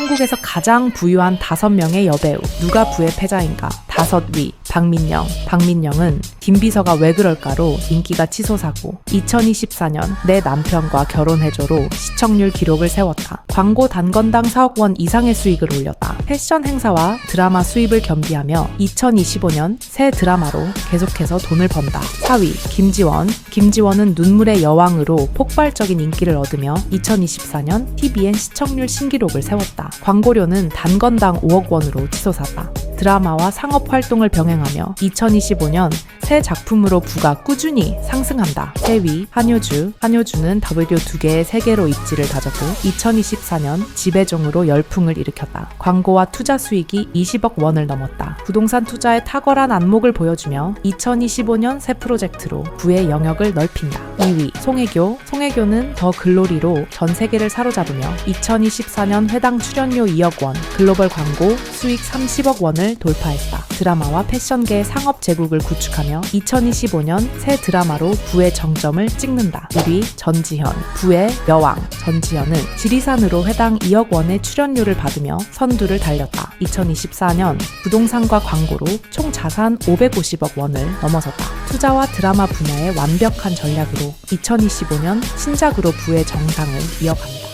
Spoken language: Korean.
한국에서 가장 부유한 다섯 명의 여배우 누가 부의 패자인가? 다섯 위 박민영 박민영은 김비서가 왜 그럴까로 인기가 치솟았고 2024년 내 남편과 결혼해줘로 시청률 기록을 세웠다 광고 단건당 4억 원 이상의 수익을 올렸다 패션 행사와 드라마 수입을 겸비하며 2025년 새 드라마로 계속해서 돈을 번다 4위 김지원 김지원은 눈물의 여왕으로 폭발적인 인기를 얻으며 2024년 TVN 시청률 신기록을 세웠다. 광고료는 단건당 5억 원으로 치솟았다. 드라마와 상업 활동을 병행하며 2025년 새 작품으로 부가 꾸준히 상승한다. 3위 한효주 한효주는 W 두 개의 세계로 입지를 다졌고 2024년 지배종으로 열풍을 일으켰다. 광고와 투자 수익이 20억 원을 넘었다. 부동산 투자에 탁월한 안목을 보여주며 2025년 새 프로젝트로 부의 영역을 넓힌다. 2위 송혜교 송혜교는 더 글로리로 전 세계를 사로잡으며 2024년 회당 출연료 2억 원, 글로벌 광고 수익 30억 원을 돌파했다. 드라마와 패션계 상업 제국을 구축하며 2025년 새 드라마로 부의 정점을 찍는다. 1위 전지현, 부의 여왕. 전지현은 지리산으로 회당 2억 원의 출연료를 받으며 선두를 달렸다. 2024년 부동산과 광고로 총 자산 550억 원을 넘어섰다. 투자와 드라마 분야의 완벽한 전략으로 2025년 신작으로 부의 정상을 이어간다.